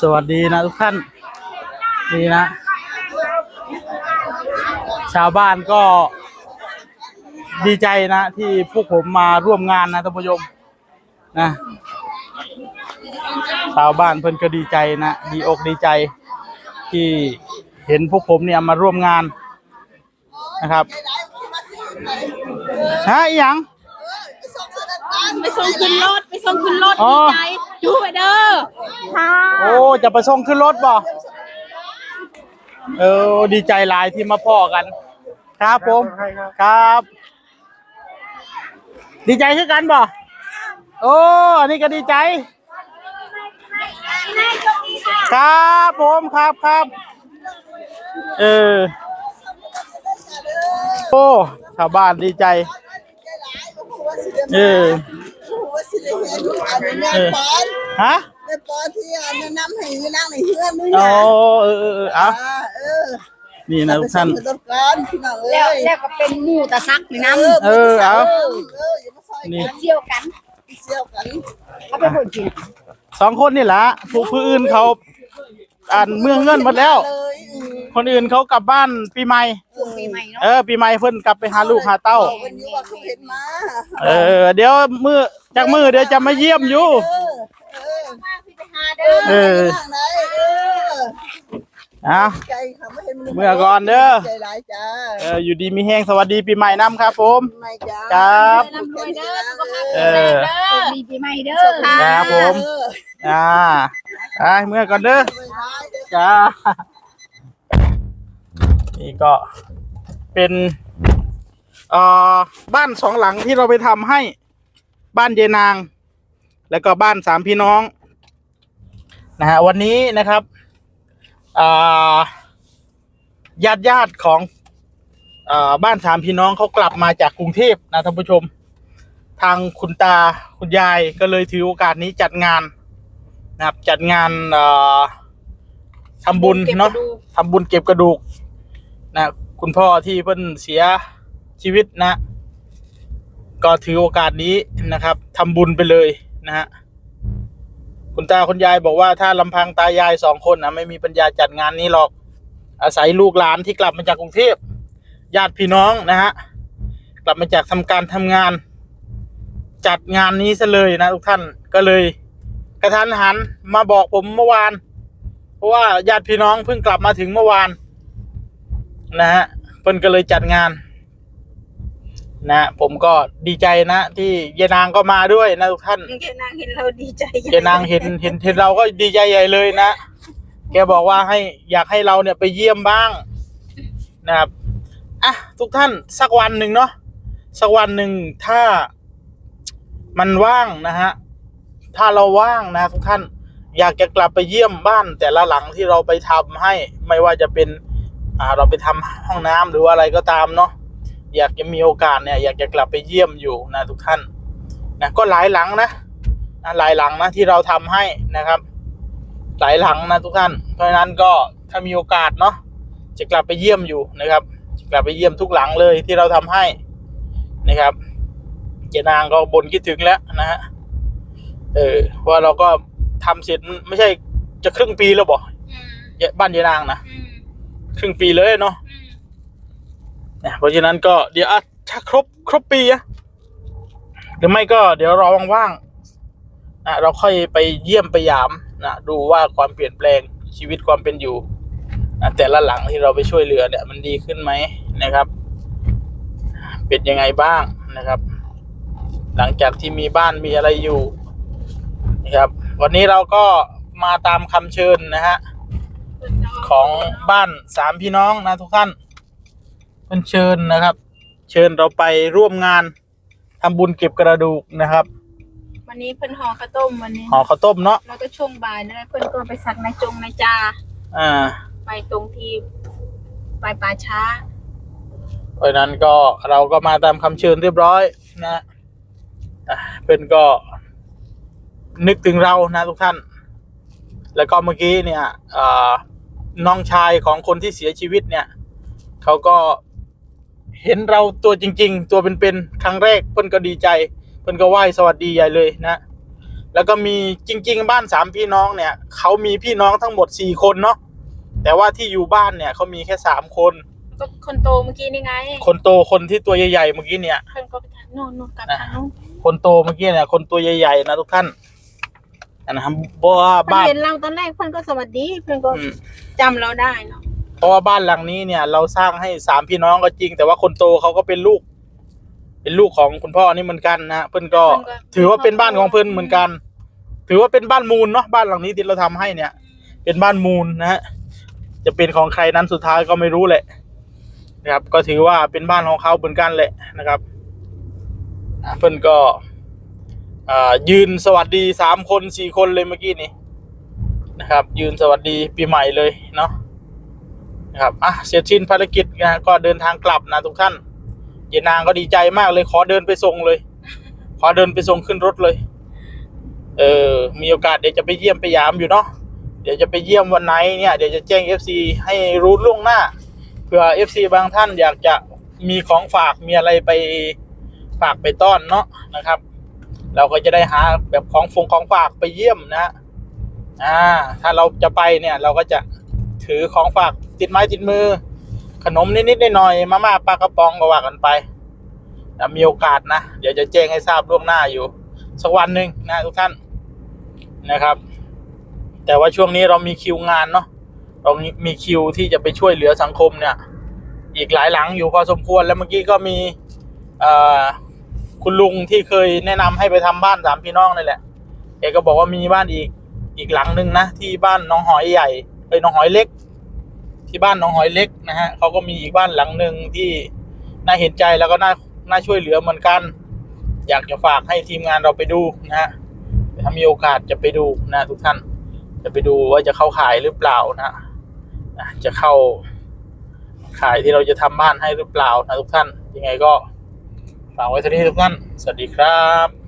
สวัสดีนะทุกท่านนี่นะ ชาวบ้านก็ดีใจนะ ที่พวกผมมาร่วมงานนะท่านผู้ชมนะชาวบ้านเพิ่นก็ดีใจนะดีอกดีใจ ที่เห็นพวกผมเนี่ยมาร่วมงานนะครับฮะอีหยังไปส่งขึ้นรถ ส่งขึ้นรถอ๋อดีใจจูไปเด้อค่ะโอ้จะไปส่งขึ้นรถบ่เออดีใจหลายที่มาพ่อกัน ครับผมครับ ดีใจคือกันบ่โอ้อันนี้ก็ดีใจ ครับผมครับครับเออโอ้ชาวบ้านดีใจ เออ เออฮะในปอที่อันนั้นำให้นั่งในเฮือนนี่โอ้นะเออเออเออเอาอ่าเออนี่นะทุกท่านไปส่งกันพี่น้องเอ้แล้วยแล้วก็เป็นหมู่ตะซักนี่น้เออเอาเออเอออย่ามาซอยนี่ำเชี่ยวกันเสี่ยวกัน เขาไปบ่นกินสองคนนี่แหละผู้ผู้อื่นเขา อ่านเมืองเงินหมดแล้ว เลยอืมคนอื่นเขากลับบ้านปีใหม่ ช่วงปีใหม่เนาะเออปีใหม่เพิ่นกลับไปหาลูกหาเต้าวันนี้ว่าเขาเห็นมาเออ เดี๋ยวมือจากมือเดี๋ยวจะมาเยี่ยมอยู่ เออ เออมาพี่ไปหาเด้อเออนั่งไหนเออ อะใจค่ะไม่เห็นเมื่อก่อนเด้อ ใจร้ายจ้าเอออยู่ดีมีแห้งสวัสดีปีใหม่น้ำครับผม ไม่จ้าครับร่ำรวยเด้อสุขภาพเอแข็งแรงอเด้อดีปีใหม่เด้อครับผมเอออ่าอะเมื่อก่อนเด้อไม่ร้ายเด้อ จ้า นี่ก็เป็นเอ่อบ้านสองหลังที่เราไปทำให้บ้านเยนาง แล้วก็บ้านสามพี่น้อง นะฮะวันนี้นะครับอ่า ญาติญาติๆของอ่าบ้านสามพี่น้องเขากลับมาจากกรุงเทพนะท่านผู้ชม ทางคุณตาคุณยายก็เลยถือโอกาสนี้จัดงานนะครับจัดงานเอ่อทำบุญเนาะทำบุญเก็บกระดูกนะคุณพ่อที่เพิ่นเสียชีวิตนะ ก็ถือโอกาสนี้นะครับทำบุญไปเลยนะฮะ คุณตาคุณยายบอกว่าถ้าลำพังตายายสองคนนะไม่มีปัญญาจัดงานนี้หรอก อาศัยลูกหลานที่กลับมาจากกรุงเทพญาติพี่น้องนะฮะกลับมาจากทำการทำงาน จัดงานนี้ซะเลยนะทุกท่านก็เลย กระทันหันมาบอกผมเมื่อวาน เพราะว่าญาติพี่น้องเพิ่งกลับมาถึงเมื่อวาน นะฮะเพิ่นก็เลยจัดงาน นะผมก็ดีใจนะ ที่ยายนางก็มาด้วยนะทุกท่านแกนางเห็นเราดีใจยายนางเห็นเห็นเห็นเราก็ดีใจใหญ่เลยนะแกบอกว่าให้อยากให้เราเนี่ยไปเยี่ยมบ้างนะครับอะทุกท่านสักวันหนึ่งเนาะสักวันหนึ่งถ้ามันว่างนะฮะถ้าเราว่างนะทุกท่านอยากจะกลับไปเยี่ยมบ้านแต่ละหลังที่เราไปทำให้ไม่ว่าจะเป็นอ่าเราไปทำห้องน้ำหรือว่าอะไรก็ตามเนาะ อยากจะมีโอกาสเนี่ยอยากจะกลับไปเยี่ยมอยู่นะทุกท่านนะก็หลายหลังนะนะหลายหลังนะที่เราทำให้นะครับ หลายหลังนะทุกท่าน เพราะฉะนั้นก็ถ้ามีโอกาสเนาะจะกลับไปเยี่ยมอยู่นะครับจะกลับไปเยี่ยมทุกหลังเลยที่เราทำให้นะครับเจนางก็บนคิดถึงแล้วนะฮะเออเพราะว่าเราก็ทำเสร็จไม่ใช่จะครึ่งปีแล้วบอกอืมบ้านเจนางนะอืมครึ่งปีเลยเนาะอืม นะเพราะฉะนั้นก็เดี๋ยวถ้าครบครบปีอะหรือไม่ก็เดี๋ยวรอว่างๆนะเราค่อยไปเยี่ยมไปยามนะดูว่าความเปลี่ยนแปลงชีวิตความเป็นอยู่นะแต่ละหลังที่เราไปช่วยเหลือเนี่ย มันดีขึ้นไหมนะครับ เป็นยังไงบ้างนะครับ หลังจากที่มีบ้านมีอะไรอยู่นะครับ วันนี้เราก็มาตามคำเชิญนะฮะของบ้านสามพี่น้องนะทุกท่าน เพิ่นเชิญนะครับ เชิญเราไปร่วมงานทำบุญเก็บกระดูกนะครับวันนี้เพิ่นห่อข้าวต้มวันนี้ห่อข้าวต้มเนาะแล้วก็ช่วงบ่ายนะเพิ่นก็ไปสักในจงในจาอ่า ไปตรงที่ไปป่าช้าเพราะฉะนั้นก็เราก็มาตามคำเชิญเรียบร้อยนะอะเพิ่นก็ นึกถึงเรานะทุกท่าน แล้วก็เมื่อกี้เนี่ยอ่าน้องชายของคนที่เสียชีวิตเนี่ย เขาก็ เห็นเราตัวจริง ๆ ตัวเป็นๆครั้งแรกเพิ่นก็ดีใจ เพิ่นก็ไหว้สวัสดีใหญ่เลยนะแล้วก็มีจริง ๆ บ้านสามพี่น้องเนี่ยเขามีพี่น้องทั้งหมดสี่คนเนาะแต่ว่าที่อยู่บ้านเนี่ยเขามีแค่สามคน ก็คนโตเมื่อกี้นี่ไง คนโตคนที่ตัวใหญ่ๆเมื่อกี้เนี่ยเพิ่นก็ไปทางโน่นโน่นกลับทางโน่นคนโตเมื่อกี้เนี่ยคนตัวใหญ่ๆนะทุกท่านนะครับเพราะว่าเพิ่นบ้านเห็นเราตอนแรกเพิ่นก็สวัสดีเพิ่นก็อืมจำเราได้เนาะ เพราะว่าบ้านหลังนี้เนี่ย เราสร้างให้สามพี่น้องก็จริง แต่ว่าคนโตเขาก็เป็นลูก เป็นลูกของคุณพ่อนี่เหมือนกันนะเพื่อนก็ ถือว่าเป็นบ้านของเพื่อนเหมือนกัน ถือว่าเป็นบ้านมูลเนาะบ้านหลังนี้ที่เราทำให้เนี่ย เป็นบ้านมูลนะฮะจะเป็นของใครนั้นสุดท้ายก็ไม่รู้แหละ นะครับ ก็ถือว่าเป็นบ้านของเขาเหมือนกันแหละนะครับอะเพื่อนก็อ่ายืนสวัสดีสามคนสี่คนเลยเมื่อกี้นี้นะครับ ยืนสวัสดีปีใหม่เลยเนาะ นะครับอะเสร็จสิ้นภารกิจนะก็เดินทางกลับนะทุกท่านเยนางก็ดีใจมากเลย ขอเดินไปส่งเลย ขอเดินไปส่งขึ้นรถเลย เออมีโอกาสเดี๋ยวจะไปเยี่ยมไปยามอยู่เนาะเดี๋ยวจะไปเยี่ยมวันไหนเนี่ยเดี๋ยวจะแจ้ง FC ให้รู้ล่วงหน้าเผื่อ FC บางท่านอยากจะมีของฝากมีอะไรไปฝากไปต้อนเนาะนะครับ เราก็จะได้หาแบบของฟงของฝากไปเยี่ยมนะอ่า ถ้าเราจะไปเนี่ย เราก็จะถือของฝาก ติดไม้ติดมือ ขนมนิดๆหน่อยๆมาม่าปลากระป๋องก็ว่ากันไปมีโอกาสนะ เดี๋ยวจะแจ้งให้ทราบล่วงหน้าอยู่ สักวันหนึ่งนะทุกท่านนะครับ แต่ว่าช่วงนี้เรามีคิวงานเนาะเรามีคิวที่จะไปช่วยเหลือสังคมเนี่ย อีกหลายหลังอยู่พอสมควรแล้วเมื่อกี้ก็มีคุณลุงที่เคยแนะนำให้ไปทำบ้านสามพี่น้องนี่แหละแกก็บอกว่ามีบ้านอีกอีกหลังหนึ่งนะที่บ้านน้องหอยใหญ่เอ้ยน้องหอยเล็ก ที่บ้านน้องหอยเล็กนะฮะเขาก็มีอีกบ้านหลังหนึ่งที่น่าเห็นใจแล้วก็น่าน่าช่วยเหลือเหมือนกัน อยากจะฝากให้ทีมงานเราไปดูนะฮะถ้ามีโอกาสจะไปดูนะทุกท่าน จะไปดูว่าจะเข้าขายหรือเปล่านะนะจะเข้าขายที่เราจะทำบ้านให้หรือเปล่านะทุกท่าน ยังไงก็ฝากไว้เท่นี้ทุกท่าน สวัสดีครับ